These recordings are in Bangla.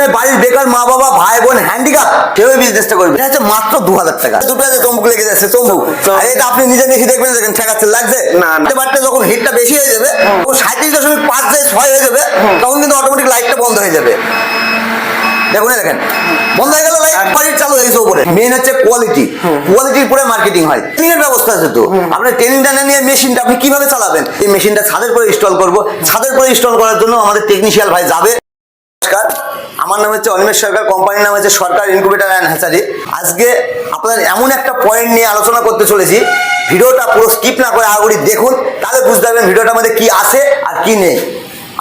এখানে বাড়ির বেকার মা বাবা ভাই বোন হ্যান্ডিক্যাপ কেউ বিজনেসটা করবে এটা হচ্ছে মাত্র দু হাজার টাকা দুটো আছে চমক লেগে যাচ্ছে চমক। আর এটা আপনি নিজে নিজে দেখবেন দেখেন ঠেকাচ্ছে লাগছে। না। বাটটা যখন হিটটা বেশি হয়ে যাবে ও সাঁত্রিশ দশমিক পাঁচ ছয় হয়ে যাবে তখন কিন্তু অটোমেটিক লাইটটা বন্ধ হয়ে যাবে। দেখুন দেখেন। বন্ধ হয়ে গেল লাইট চালু হয়ে গেছে উপরে। মেন হচ্ছে কোয়ালিটি কোয়ালিটির উপরে মার্কেটিং হয়। ট্রেনিং এর ব্যবস্থা আছে তো। আপনার ট্রেনিংটা না নিয়ে মেশিনটা আপনি কীভাবে চালাবেন? এই মেশিনটা ছাদের পরে ইনস্টল করব। ছাদের করে ইনস্টল করার জন্য আমাদের টেকনিশিয়াল ভাই যাবে। নমস্কার। আমার নাম হচ্ছে অনিমেষ সরকার, কোম্পানির নাম হচ্ছে সরকার ইনকুবেটার অ্যান্ড হ্যাচারি আজকে আপনাদের এমন একটা পয়েন্ট নিয়ে আলোচনা করতে চলেছি। ভিডিওটা পুরো স্কিপ না করে আগুড়ি দেখুন, তাহলে বুঝতে পারবেন ভিডিওটার মধ্যে কি আছে আর কি নেই।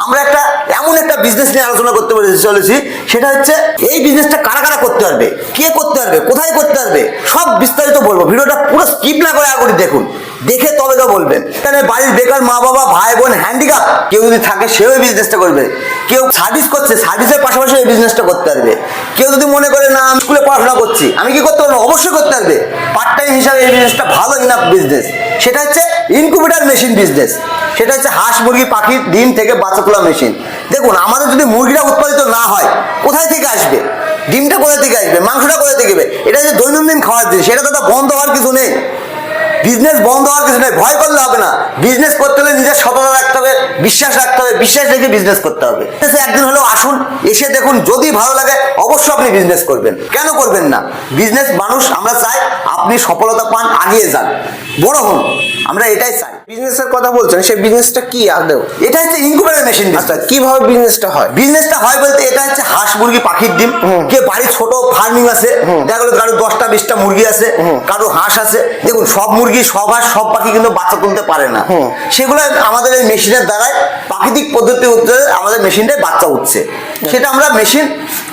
আমরা একটা এমন একটা বিজনেস নিয়ে আলোচনা করতে চলেছি, সেটা হচ্ছে এই বিজনেসটা কারা কারা করতে পারবে? কে করতে পারবে? কোথায় করতে পারবে? সব বিস্তারিত বলব। ভিডিওটা পুরো স্কিপ না করে আগুড়ি দেখুন। দেখে তবে তো বলবেন। এখানে বাড়ির বেকার মা বাবা, ভাই, বোন হ্যান্ডিক্যাপ কেউ যদি থাকে সেও এই বিজনেসটা করবে। কেউ সার্ভিস করছে সার্ভিসের পাশাপাশি এই বিজনেসটা করতে পারবে। কেউ যদি মনে করে, না, আমি স্কুলে পড়াশোনা করছি, আমি কি করতে পারব অবশ্যই করতে পারবে। পার্ট টাইম হিসাবে এই বিজনেসটা ভালো ইনাফ বিজনেস সেটা হচ্ছে ইনকুবেটার মেশিন বিজনেস সেটা হচ্ছে হাঁস, মুরগি পাখির ডিম থেকে বাচ্চা তোলা মেশিন দেখুন, আমাদের যদি মুরগিটা উৎপাদিত না হয়, কোথায় থেকে আসবে? ডিমটা কোথায় থেকে আসবে? মাংসটা কোথায় থেকে এটা হচ্ছে দৈনন্দিন খাওয়ার জিনিস। সেটা তো বন্ধ হওয়ার কিছু নেই। বিজনেস বন্ধ হওয়ার কিছু নেই, ভয় করলে হবে না। বিজনেস করতে হলে নিজের সততা রাখতে হবে, বিশ্বাস রাখতে হবে, বিশ্বাস রেখে বিজনেস করতে হবে। একদিন হলেও আসুন, এসে দেখুন, যদি ভালো লাগে, অবশ্যই আপনি বিজনেস করবেন। কেন করবেন না? বিজনেস মানুষ, আমরা চাই আপনি সফলতা পান, আগিয়ে যান। বড় হন। আমরা এটাই চাই। বিজনেসের কথা বলছেন সেই বিজনেসটা কি? আদৌ এটা হচ্ছে ইনকুবেটার মেশিন আচ্ছা কীভাবে বিজনেসটা হয়? বিজনেসটা হয় বলতে এটা হচ্ছে হাঁস মুরগি পাখির ডিম। কে বাড়ি ছোট ফার্মিং আছে দেখা গেলো কারও দশটা বিশটা মুরগি আছে কারও হাঁস আছে। দেখুন সব মুরগি সব হাঁস সব পাখি কিন্তু বাচ্চা তুলতে পারে না। সেগুলো আমাদের এই মেশিনের দ্বারাই প্রাকৃতিক পদ্ধতি আমাদের মেশিনটাই বাচ্চা উঠছে। সেটা আমরা মেশিন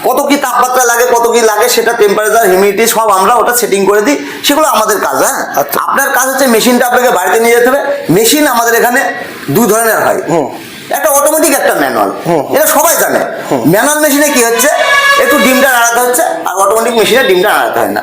কত কি তাপমাত্রা লাগে কত কি লাগে সেটা টেম্পারেচার হিউমিডিটি সব আমরা ওটা সেটিং করে দিই। সেগুলো আমাদের কাজ হ্যাঁ? আচ্ছা। আপনার কাজ হচ্ছে মেশিনটা আপনাকে বাড়িতে নিয়ে যেতে হবে। মেশিন আমাদের এখানে দুই ধরনের হয়। একটা অটোমেটিক একটা ম্যানুয়াল এটা সবাই জানে। ম্যানুয়াল মেশিনে কি হচ্ছে? একটু ডিমটা নাড়াতে হচ্ছে আর অটোমেটিক মেশিনে ডিমটা নাড়াতে হয় না।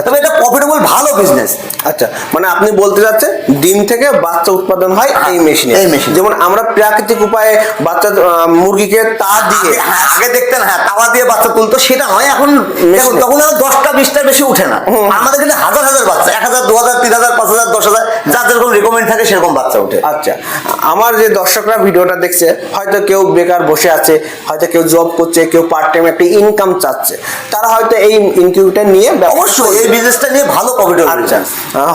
তবে এটা প্রফিটেবল ভালো বিজনেস আচ্ছা মানে আপনি বলতে যাচ্ছেন ডিম থেকে বাচ্চা উৎপাদন হয় এই মেশিনে এই machine। যেমন আমরা প্রাকৃতিক উপায়ে বাচ্চা মুরগিকে তা দিয়ে আগে- হ্যাঁ, দেখতেন হ্যাঁ তাওয়া দিয়ে বাচ্চা তুলতো সেটা নয় এখন দেখুন তখন আর দশটা বিশটা বেশি উঠে না। আমাদের কিন্তু হাজার হাজার বাচ্চা এক হাজার দু হাজার তিন হাজার পাঁচ হাজার দশ হাজার যার যেরকম রিকমেন্ড থাকে সেরকম বাচ্চা উঠে আচ্ছা আমার যে দর্শকরা ভিডিওটা দেখছে হয়তো কেউ বেকার বসে আছে হয়তো কেউ জব করছে কেউ পার্ট টাইম একটা ইনকাম চাচ্ছে। তারা হয়তো এই ইনকিউবেটার নিয়ে অবশ্যই এই বিজনেসটা নিয়ে ভালো প্রফিট হবে আচ্ছা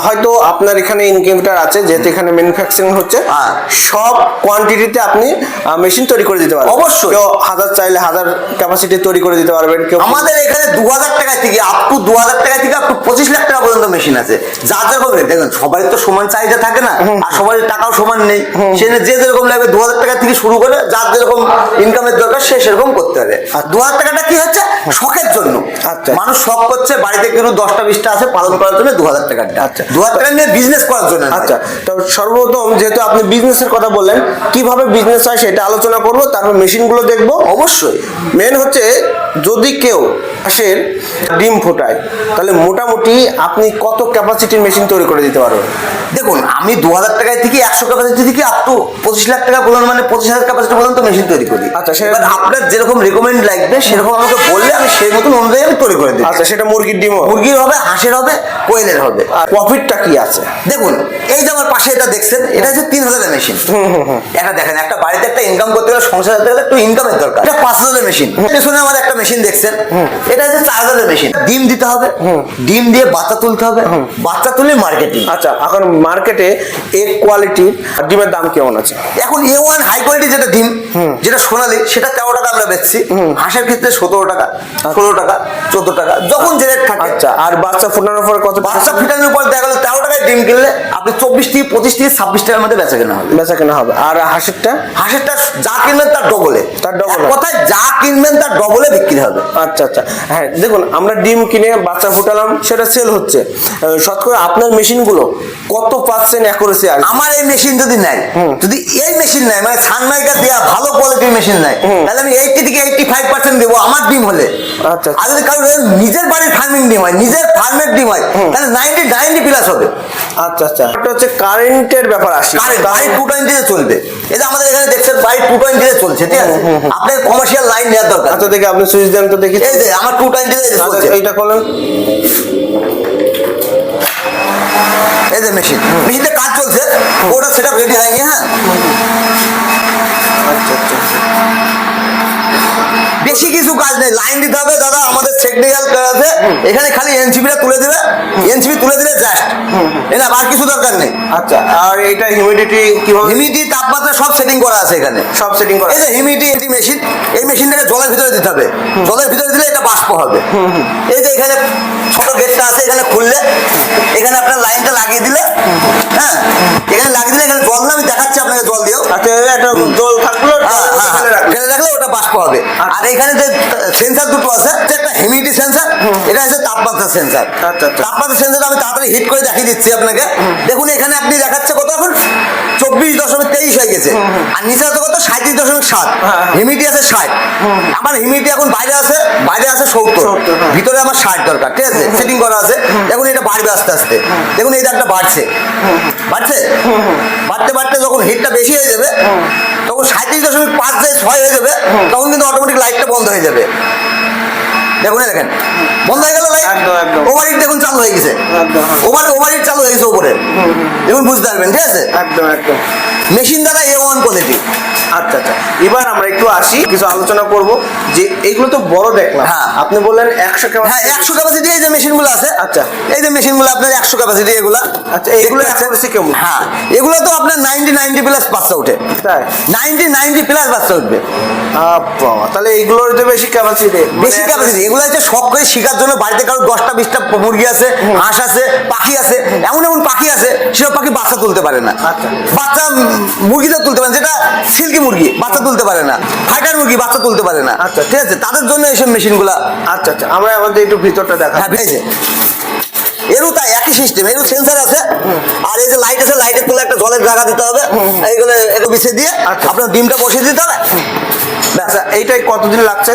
হয়তো আপনার এখানে ইনকিউবেটার আছে যেহেতু এখানে ম্যানুফ্যাকচারিং হচ্ছে হ্যাঁ। সব কোয়ান্টিটিতে আপনি মেশিন তৈরি করে দিতে পারবেন। অবশ্যই। কেউ হাজার চাইলে হাজার ক্যাপাসিটি তৈরি করে দিতে পারবেন কেউ আমাদের এখানে দু হাজার টাকা থেকে আপ টু দু হাজার টাকা থেকে আপ টু পঁচিশ লাখ টাকা পর্যন্ত মেশিন আছে। যা যেরকম rate, দেখুন সবাই তো সমান চাহিদা থাকে না আর সবার টাকাও সমান নেই। সেখানে যে যেরকম লাগবে দু হাজার টাকা থেকে শুরু করে যার যেরকম ইনকামের দরকার সে সেরকম করতে হবে আর দু হাজার টাকাটা কি হচ্ছে? শখের জন্য। আচ্ছা। মানুষ শখ করছে বাড়িতে কিন্তু দশটা বিশটা আছে পালন করার জন্য দু হাজার টাকাটা আচ্ছা। দু হাজার টাকা নিয়ে বিজনেস করার জন্য আচ্ছা তো সর্বপ্রথম যেহেতু আপনি বিজনেসের কথা বললেন কীভাবে বিজনেস হয় সেটা আলোচনা করব তারপর মেশিনগুলো দেখব। অবশ্যই মেন হচ্ছে যদি কেউ হাঁসের ডিম ফোটায় তাহলে মোটামুটি আপনি কত ক্যাপাসিটির মেশিন তৈরি করে দিতে পারবেন? দেখুন আমি দু হাজার টাকায় থেকে একশো ক্যাপাসিটি থেকে আপ টু পঁচিশ লাখ টাকা পর্যন্ত মানে পঁচিশ হাজার ক্যাপাসিটি পর্যন্ত মেশিন তৈরি করি। আচ্ছা, সেটা আপনার যেরকম রেকমেন্ড লাগবে সেরকম আমাকে বললে আমি সেই মতন অনুযায়ী আমি তৈরি করে দিই আচ্ছা সেটা মুরগির ডিম মুরগির হবে হাঁসের হবে কোয়েলের হবে। আর প্রফিটটা কি আছে? দেখুন এই যে আমার পাশে এটা দেখছেন এটা হচ্ছে তিন হাজারের মেশিন এটা দেখেন একটা বাড়িতে একটা ইনকাম করতে গেলে সংসার করতে গেলে একটু ইনকামের দরকার। এটা পাঁচ হাজারের মেশিন পেছনে আমার একটা মেশিন দেখছেন। এটা হচ্ছে চার হাজারের মেশিন ডিম দিতে হবে ডিম দিয়ে বাচ্চা তুলতে হবে বাচ্চা তুলে মার্কেটিং আচ্ছা এখন মার্কেটে এ কোয়ালিটির ডিমের দাম কেমন আছে? এখন এ ওয়ান হাই কোয়ালিটি যেটা ডিম যেটা সোনালি সেটা তেরো টাকা আমরা বেচছি। হাঁসের ক্ষেত্রে সতেরো টাকা ষোলো টাকা চোদ্দ টাকা যখন যে রেট থাকে। আচ্ছা আর বাচ্চা ফোটানোর পরে কত বাচ্চা ফিটানোর পর দেখা গেলো তেরো টাকায় ডিম কিনলে আপনি চব্বিশ থেকে পঁচিশ থেকে ছাব্বিশ টাকার মধ্যে বেচা কেনা হবে। বেচা কেনা হবে। আর হাঁসেরটা? হাঁসেরটা যা কিনবেন তার ডবলে। তার। এক কথায় যা কিনবেন তার ডবলে বিক্রি হবে। আচ্ছা আচ্ছা। হ্যাঁ দেখুন আমরা ডিম কিনে বাচ্চা ফুটালাম সেটা সেল হচ্ছে। শতকরা আপনার মেশিনগুলো কত পার্সেন্ট অ্যাকুরেসি আছে আমার এই মেশিন যদি নেয় যদি এই মেশিন নেয় মানে সানমাইকার দেওয়া ভালো কোয়ালিটির মেশিন নেয় তাহলে আমি এইটি থেকে এইটি ফাইভ পার্সেন্ট দেবো আমার ডিম হলে। আচ্ছা। আর যদি কারোর নিজের বাড়ির ফার্মিং ডিম হয় নিজের ফার্মের ডিম হয়। তাহলে নাইনটি নাইনটি প্লাস হবে। আচ্ছা আচ্ছা। এটা হচ্ছে কারেন্টের ব্যাপার আসি কারেন্ট টু টোয়েন্টিতে চলবে। যে আমাদের এখানে দেখছেন বাইক টু টোয়েন্টিতে চলছে ঠিক আছে? আপনার কমার্শিয়াল লাইন নেওয়ার দরকার। আচ্ছা দেখে আপনি সুইচ দেন তো দেখি। এই যে আমার টু টোয়েন্টিতে আচ্ছা চলছে। এইটা করলেন। এই যে মেশিন মেশিনটা কাজ চলছে। ওটা সেটা রেডি হয়নি হ্যাঁ? আচ্ছা আচ্ছা। বেশি কিছু কাজ নেই। লাইন দিতে হবে দাদা আমাদের টেকনিক্যাল আছে। এখানে খালি এনসিপিটা তুলে দেবে। এনসিবি তুলে দিলে জাস্ট এটা আর কিছু দরকার নেই। আচ্ছা আর এটা হিউমিডিটি কীভাবে হিউমিডিটি তাপমাত্রা সব সেটিং করা আছে এখানে। সব সেটিং করা এই যে হিউমিডিটি এটি মেশিন এই মেশিনটাকে জলের ভিতরে দিতে হবে। জলের ভিতরে বাষ্প হবে। এই যে এখানে ছোট গেটটা আছে এখানে খুললে এখানে আপনার লাইনটা লাগিয়ে দিলে হ্যাঁ এখানে লাগিয়ে দিলে এখানে জল আমি দেখাচ্ছি আপনাকে জল দিয়েও আচ্ছা একটা জল থাকল হ্যাঁ, হ্যাঁ, ফেলে। রাখল। ওটা বাষ্প হবে। আর এখানে যে সেন্সার দুটো আছে একটা হিউমিডিটি সেন্সার এটা হচ্ছে তাপমাত্রা সেন্সার। আচ্ছা, আচ্ছা। তাপমাত্রা সেন্সার আমি তাড়াতাড়ি হিট করে দেখিয়ে দিচ্ছি আপনাকে। দেখুন এখানে আপনি দেখাচ্ছে কত এখন? চব্বিশ দশমিক তেইশ হয়ে গেছে। আর নিচে আছে কত? সাঁত্রিশ দশমিক সাত। হ্যাঁ। হিউমিডিটি আছে ষাট। আমার হিউমিডিটি এখন বাইরে আছে বাইরে আছে সত্তর। 70, হ্যাঁ। ভিতরে আমার ষাট দরকার ঠিক আছে? সেটিং করা আছে। দেখুন এটা বাড়বে আস্তে আস্তে। দেখুন এই একটা বাড়ছে। বাড়ছে? বাড়তে বাড়তে যখন হিটটা বেশি হয়ে যাবে তখন সাঁত্রিশ দশমিক পাঁচ যায় ছয় হয়ে যাবে তখন কিন্তু অটোমেটিক লাইটটা বন্ধ হয়ে যাবে। দেখুন দেখেন। বন্ধ হয়ে গেল। ওভারহিট দেখুন চালু হয়ে গেছে। ওভার ওভারহিট চালু হয়ে গেছে উপরে। দেখুন বুঝতে পারবেন ঠিক আছে? একদম একদম। মেশিন দ্বারা এ ওয়ান কোয়ালিটি আচ্ছা আচ্ছা। এবার আমরা একটু আসি কিছু আলোচনা করব। যে এগুলো তো বড় দেখলাম হ্যাঁ। আপনি বললেন একশো হ্যাঁ একশো ক্যাপাসিটি এই যে মেশিনগুলো আছে। আচ্ছা। এই যে মেশিনগুলো আপনার একশো ক্যাপাসিটি এগুলা। আচ্ছা, এগুলো কেমন? হ্যাঁ এগুলো তো আপনার নাইনটি নাইনটি প্লাস বাচ্চা ওঠে। তাই? নাইনটি নাইনটি প্লাস বাচ্চা উঠবে। তাহলে এইগুলোর তো বেশি ক্যাপাসিটি বেশি ক্যাপাসিটি এগুলো হচ্ছে শখ করে শিকার জন্য বাড়িতে কারও দশটা বিশটা মুরগি আছে হাঁস আছে পাখি আছে এমন এমন পাখি আছে সেসব পাখি বাচ্চা তুলতে পারে না। আচ্ছা। বাচ্চা উম, মুরগিতে তুলতে পারে যেটা সিল্কি মুরগি বাচ্চা তুলতে পারে না। ফাইটার মুরগি বাচ্চা তুলতে পারে না। আচ্ছা। ঠিক আছে তাদের জন্য এইসব মেশিনগুলা আচ্ছা আচ্ছা আমরা আমাদের একটু ভিতরটা দেখা হ্যাঁ ভেজে এরও তাই একই সিস্টেম এরও সেন্সার আছে। আর এই যে লাইট আছে লাইটের তুলে একটা জলের জায়গা দিতে হবে। এইগুলো একটু বিছিয়ে দিয়ে আচ্ছা। আপনার ডিমটা বসিয়ে দিতে হবে। আচ্ছা এইটাই কতদিন লাগছে?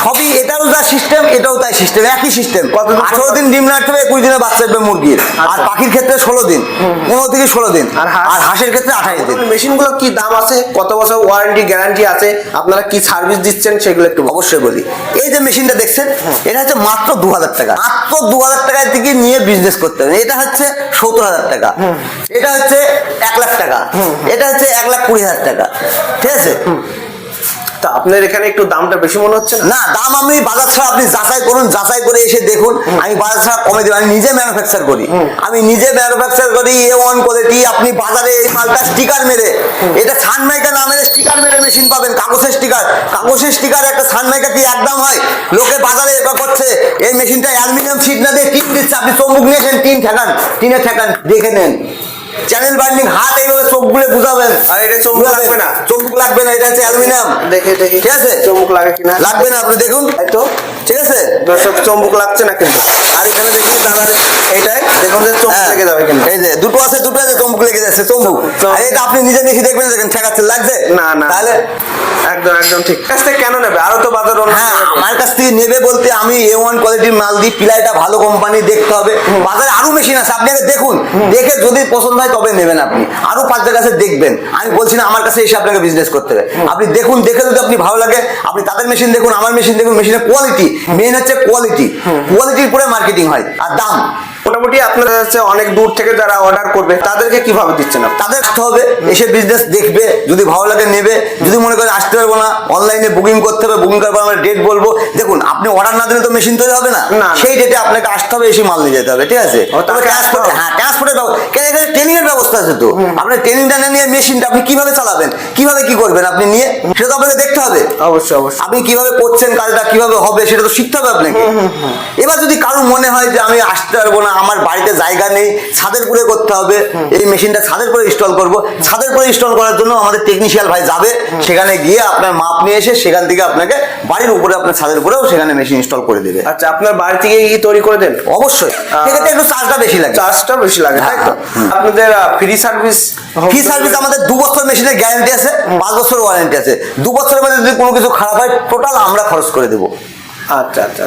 সবই এটাও যা সিস্টেম এটাও তাই সিস্টেম একই সিস্টেম আঠারো দিন ডিম নাড়তে হবে একুশ দিনে বাচ্চা দেবে মুরগির। আর আচ্ছা। পাখির ক্ষেত্রে ষোলো দিন পনেরো থেকে ষোলো দিন। আর হাঁসের ক্ষেত্রে আঠাশ দিন। মেশিনগুলো কি দাম আছে? কত বছর ওয়ারেন্টি গ্যারান্টি আছে? আপনারা কি সার্ভিস দিচ্ছেন? সেগুলো একটু অবশ্যই বলি। এই যে মেশিনটা দেখছেন এটা হচ্ছে মাত্র দু হাজার টাকা মাত্র দু হাজার টাকায় থেকে নিয়ে বিজনেস করতে হবে। এটা হচ্ছে সত্তর হাজার টাকা। এটা হচ্ছে এক লাখ টাকা। এটা হচ্ছে এক লাখ কুড়ি হাজার টাকা। ঠিক আছে? তা আপনার এখানে একটু দামটা বেশি মনে হচ্ছে না? দাম আমি বাজার ছাড়া আপনি যাচাই করুন যাচাই করে এসে দেখুন। আমি বাজার ছাড়া কমে দেবো আমি নিজে ম্যানুফ্যাকচার করি। আমি নিজে ম্যানুফ্যাকচার করি এ ওয়ান কোয়ালিটি আপনি বাজারে এই মালটা স্টিকার মেরে এটা সানমাইকা না মেরে স্টিকার মেরে মেশিন পাবেন কাগজের স্টিকার কাগজের স্টিকার একটা সানমাইকা কি একদম হয় লোকে বাজারে এটা করছে এই মেশিনটা অ্যালুমিনিয়াম সিট না দিয়ে টিন দিচ্ছে আপনি চম্বুক নিয়েছেন টিন ঠেকান টিনে ঠেকান দেখে নেন। চ্যানেল বাইন্ডিং হাত এইভাবে চোখ গুলে বুঝাবেন। আর এটা চোখ লাগবে না? চোখ লাগবে না এটা হচ্ছে অ্যালুমিনিয়াম। দেখে দেখি। ঠিক আছে? চোখ লাগে কিনা? লাগবে না আপনি দেখুন। এই তো। ঠিক আছে? দর্শক চমুক লাগছে না কিন্তু। আর এখানে দেখি দাদার এইটাই দেখুন যে চমুক হ্যাঁ। লেগে যাবে কিন্তু। এই যে দুটো আছে দুটো আছে চমক লেগে যাচ্ছে চমক। আর এটা আপনি নিজে দেখে দেখবেন দেখেন ঠেকাচ্ছে লাগছে? না না তাহলে একদম একদম ঠিক। কাছ থেকে কেন নেবে? আরও তো বাজার অন্য হ্যাঁ আমার কাছ থেকে নেবে বলতে আমি এ ওয়ান কোয়ালিটির মাল দিই পিলাইটা ভালো কোম্পানি দেখতে হবে। বাজারে আরও মেশিন আছে আপনি আগে দেখুন। দেখে যদি পছন্দ হয় তবে নেবেন আপনি। আরও পাঁচটার কাছে দেখবেন। আমি বলছি না আমার কাছে এসে আপনাকে বিজনেস করতে হবে। আপনি দেখুন দেখে যদি আপনি ভালো লাগে আপনি তাদের মেশিন দেখুন আমার মেশিন দেখুন মেশিনের কোয়ালিটি মেন হচ্ছে কোয়ালিটি কোয়ালিটির উপরে মার্কেটিং হয়। আর দাম। মোটামুটি আপনার হচ্ছে অনেক দূর থেকে যারা অর্ডার করবে তাদেরকে কীভাবে দিচ্ছেন তাদের আসতে হবে এসে বিজনেস দেখবে যদি ভালো লাগে নেবে যদি মনে করেন আসতে পারব না অনলাইনে বুকিং করতে হবে বুকিং করার পর আমরা ডেট বলব। দেখুন আপনি অর্ডার না দিলে তো মেশিন তৈরি হবে না। সেই ডেটে আপনাকে আসতে হবে এসে মাল নিয়ে যেতে হবে ঠিক আছে? ট্রান্সপোর্ট হ্যাঁ ট্রান্সপোর্টের কেন এখানে ট্রেনিং এর ব্যবস্থা আছে তো? আপনার ট্রেনিংটা না নিয়ে মেশিনটা আপনি কীভাবে চালাবেন? কীভাবে কি করবেন আপনি নিয়ে? সেটা তো আপনাকে দেখতে হবে। অবশ্যই অবশ্যই। আপনি কীভাবে করছেন কাজটা কীভাবে হবে সেটা তো শিখতে হবে আপনাকে। এবার যদি কারও মনে হয় যে আমি আসতে পারব না আমার বাড়িতে জায়গা নেই ছাদের উপরে করতে হবে। এই মেশিনটা ছাদের উপরে ইনস্টল করব। ছাদের উপরে ইনস্টল করার জন্য আমাদের টেকনিশিয়াল ভাই যাবে। সেখানে গিয়ে আপনার মাপ নিয়ে এসে সেখান থেকে আপনাকে বাড়ির উপরে আপনার ছাদের উপরেও সেখানে মেশিন ইনস্টল করে দেবে। আচ্ছা আপনার বাড়ি থেকে কি তৈরি করে দেন? অবশ্যই। সেক্ষেত্রে একটু চার্জটা বেশি লাগে। চার্জটা বেশি লাগে তাই তো? আপনাদের ফ্রি সার্ভিস ফ্রি সার্ভিস আমাদের দু বছর মেশিনের গ্যারান্টি আছে পাঁচ বছর ওয়ারেন্টি আছে। দু বছরের মধ্যে যদি কোনো কিছু খারাপ হয় টোটাল আমরা খরচ করে দেবো। আচ্ছা আচ্ছা আচ্ছা।